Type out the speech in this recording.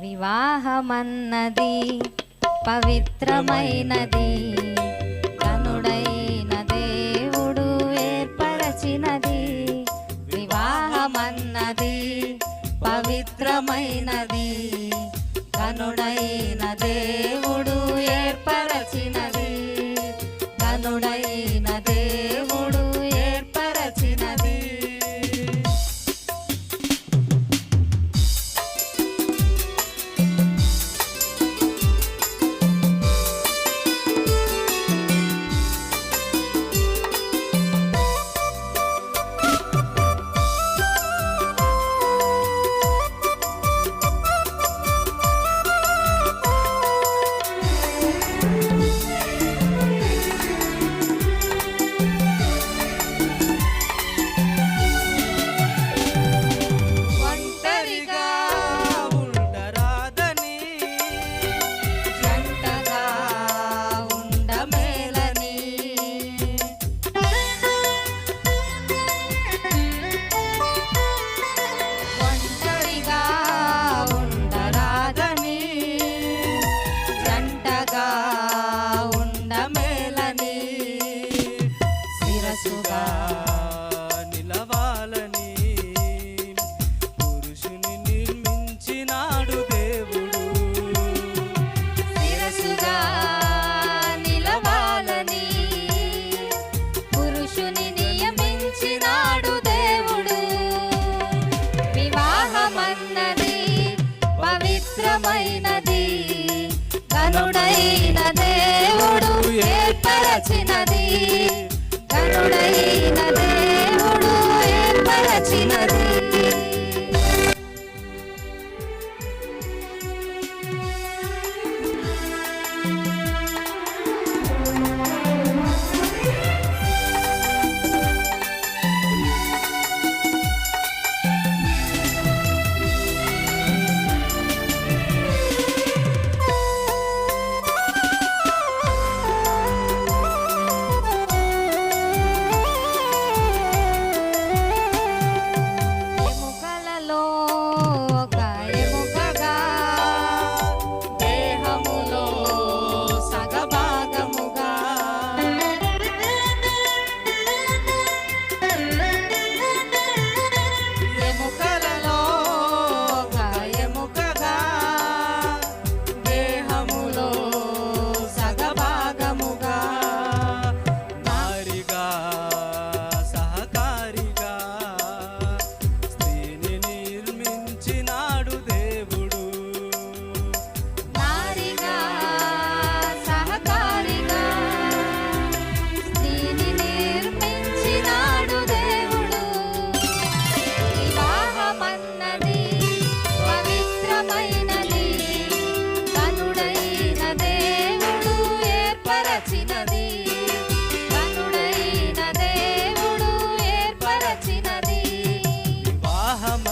వివాహమన్నది పవిత్రమైనది. కనుడైన దేవుడు ఏర్పరచినది. వివాహమన్నది పవిత్రమైనది. కనుడైన దేవుడు ఏర్పరచినది. కనుడైన నిలవాలని పురుషుని నిర్మించినాడు దేవుడు. శిరసుగా నిలవాలని పురుషుని నియమించినాడు దేవుడు. వివాహమన్నది పవిత్రమైనది గనుడైన దేవుడు. ఏర్పరచినది ఏర్పరచినది. కనుడైన దేవుడు ఏర్పరచినది. వివాహమ